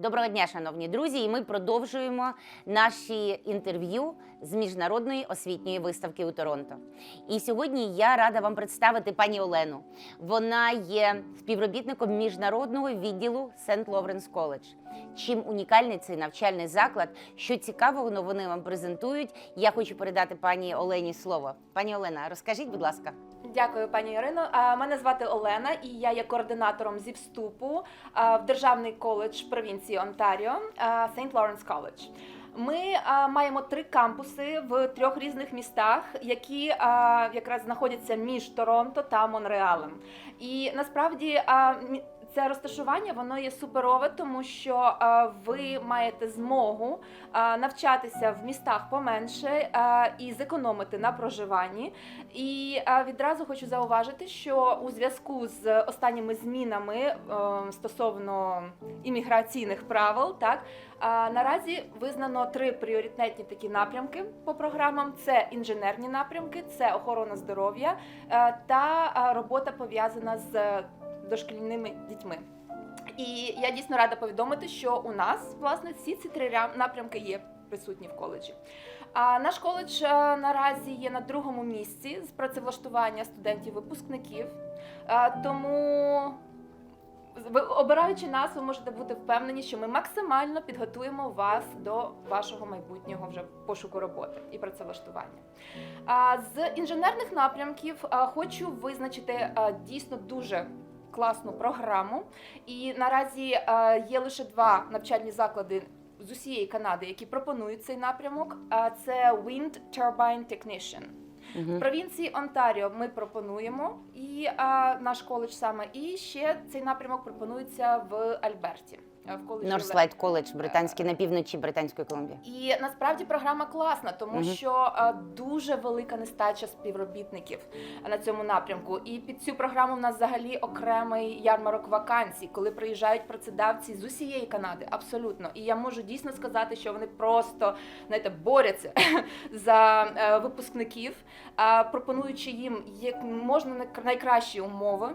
Доброго дня, шановні друзі, і ми продовжуємо наші інтерв'ю з міжнародної освітньої виставки у Торонто. І сьогодні я рада вам представити пані Олену. Вона є співробітником міжнародного відділу Сент Ловренс Коледж. Чим унікальний цей навчальний заклад, що цікавого вони вам презентують, я хочу передати пані Олені слово. Пані Олена, розкажіть, будь ласка. Дякую, пані Ірино. Мене звати Олена, і я є координатором зі вступу в державний коледж провінції Онтаріо St. Lawrence College. Ми а, маємо три кампуси в трьох різних містах, які а, якраз знаходяться між Торонто та Монреалем. І насправді а, це розташування воно є суперове, тому що а, ви маєте змогу а, навчатися в містах поменше а, і зекономити на проживанні. І відразу хочу зауважити, що у зв'язку з останніми змінами е, стосовно імміграційних правил, так наразі визнано три пріоритетні такі напрямки по програмам: це інженерні напрямки, це охорона здоров'я е, та робота пов'язана з дошкільними дітьми. І я дійсно рада повідомити, що у нас власне всі ці три напрямки є присутні в коледжі. А наш коледж е, наразі є на другому місці з працевлаштування студентів-випускників. Е, Тому, обираючи нас, ви можете бути впевнені, що ми максимально підготуємо вас до вашого майбутнього вже пошуку роботи і працевлаштування. З інженерних напрямків хочу визначити дійсно дуже класну програму. І наразі а, є лише два навчальні заклади з усієї Канади, які пропонують цей напрямок. Це Wind Turbine Technician. В провінції Онтаріо ми пропонуємо і а, наш коледж саме. І ще цей напрямок пропонується в Альберті. А, В коледжі Норслайд коледж британський на півночі Британської Колумбії. і насправді програма класна, тому Мгм. що е, дуже велика нестача співробітників на цьому напрямку. І під цю програму в нас взагалі окремий ярмарок вакансій, коли приїжджають працедавці з усієї Канади, абсолютно. І я можу дійсно сказати, що вони просто знаєте, борються за е, випускників, е, пропонуючи їм як можна найк- найкращі умови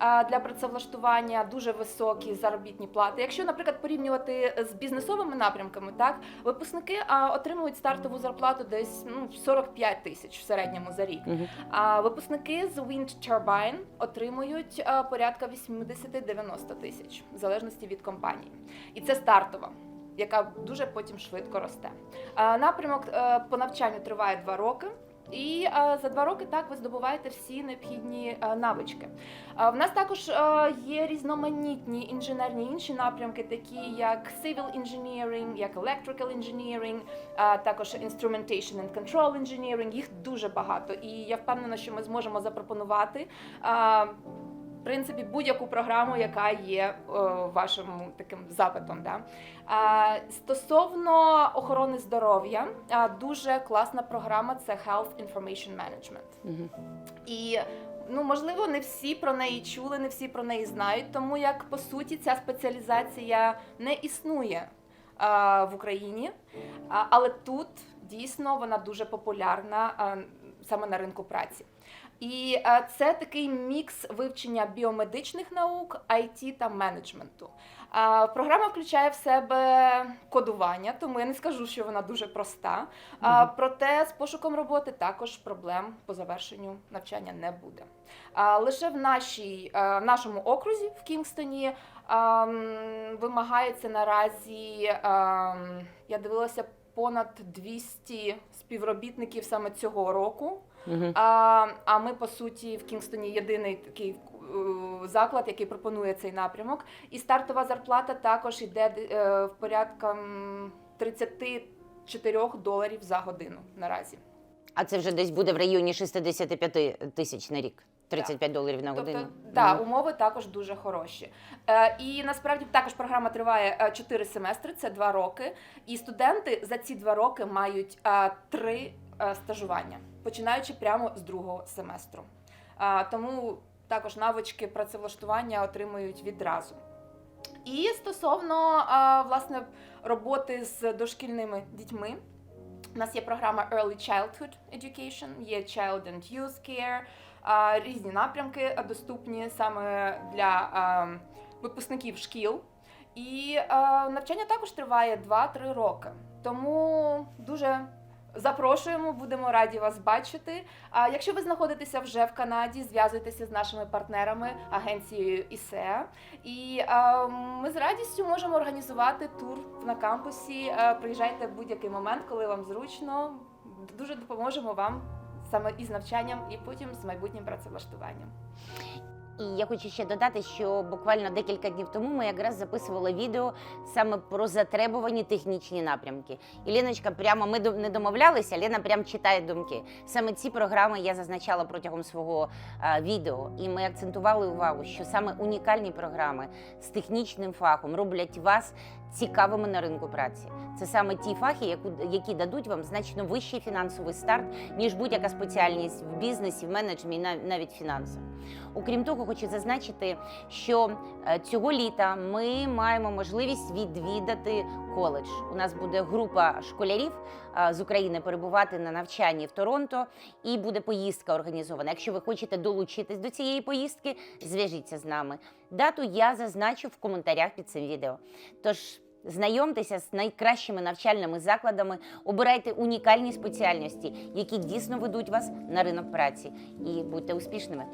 е, для працевлаштування, дуже високі заробітні плати. Якщо, наприклад, порівнювати з бізнесовими напрямками, так випускники а, отримують стартову зарплату десь ну 45 тисяч в середньому за рік. Мгм. А випускники з Wind Turbine отримують а, порядка 80-90 тисяч в залежності від компанії. І це стартова. Яка дуже потім швидко росте. Напрямок е, по навчанню триває два роки, і е, за два роки так ви здобуваєте всі необхідні е, навички. А В нас також е, є різноманітні інженерні інші напрямки, такі як Civil Engineering, як Electrical Engineering, також Instrumentation and Control Engineering. Їх дуже багато. І я впевнена, що ми зможемо запропонувати. В принципі, будь-яку програму, яка є е, вашим таким запитом. Да? Стосовно охорони здоров'я, дуже класна програма це Health Information Management. Мгм. І ну можливо, не всі про неї чули, не всі про неї знають, тому як по суті ця спеціалізація не існує а, в Україні, а, але тут дійсно вона дуже популярна а, саме на ринку праці. І це такий мікс вивчення біомедичних наук, IT та менеджменту. Програма включає в себе кодування, тому я не скажу, що вона дуже проста. А, проте з пошуком роботи також проблем по завершенню навчання не буде. Лише в нашій, а, нашому окрузі в Кінгстоні вимагається наразі, я дивилася, понад 200 співробітників саме цього року. Мгм. А, а ми, по суті, в Кінгстоні єдиний такий е, заклад, який пропонує цей напрямок. І стартова зарплата також йде е, в порядка м, 34 доларів за годину наразі. А це вже десь буде в районі 65 тисяч на рік. 35 доларів на годину. Тобто, Мгм. умови також дуже хороші. Е, і насправді також програма триває 4 семестри, це 2 роки. І студенти за ці 2 роки мають 3 стажування, починаючи прямо з другого семестру. Е, тому також навички працевлаштування отримують відразу. І стосовно е, власне роботи з дошкільними дітьми. У нас є програма Early Childhood Education, є Child and Youth Care, різні напрямки доступні саме для випускників шкіл. І е, навчання також триває 2-3 роки. Тому дуже запрошуємо, будемо раді вас бачити. А якщо ви знаходитеся вже в Канаді, зв'язуйтеся з нашими партнерами, агенцією ІСЕ. І е, ми з радістю можемо організувати тур на кампусі. Е, приїжджайте в будь-який момент, коли вам зручно. Дуже допоможемо вам саме із навчанням і потім з майбутнім працевлаштуванням. І я хочу ще додати, що буквально декілька днів тому ми якраз записували відео саме про затребувані технічні напрямки. І Леночка прямо ми не домовлялися, Лена прям читає думки. Саме ці програми я зазначала протягом свого а, відео, і ми акцентували увагу, що саме унікальні програми з технічним фахом роблять вас цікавими на ринку праці. Це саме ті фахи, які дадуть вам значно вищий фінансовий старт, ніж будь-яка спеціальність в бізнесі, в менеджменті, нав- навіть фінанси. Окрім того, хочу зазначити, що е, цього літа ми маємо можливість відвідати коледж. У нас буде група школярів е, з України перебувати на навчанні в Торонто, і буде поїздка організована. Якщо ви хочете долучитись до цієї поїздки, зв'яжіться з нами. Дату я зазначу в коментарях під цим відео. Тож. Знайомтеся з найкращими навчальними закладами, обирайте унікальні спеціальності, які дійсно ведуть вас на ринок праці, і будьте успішними.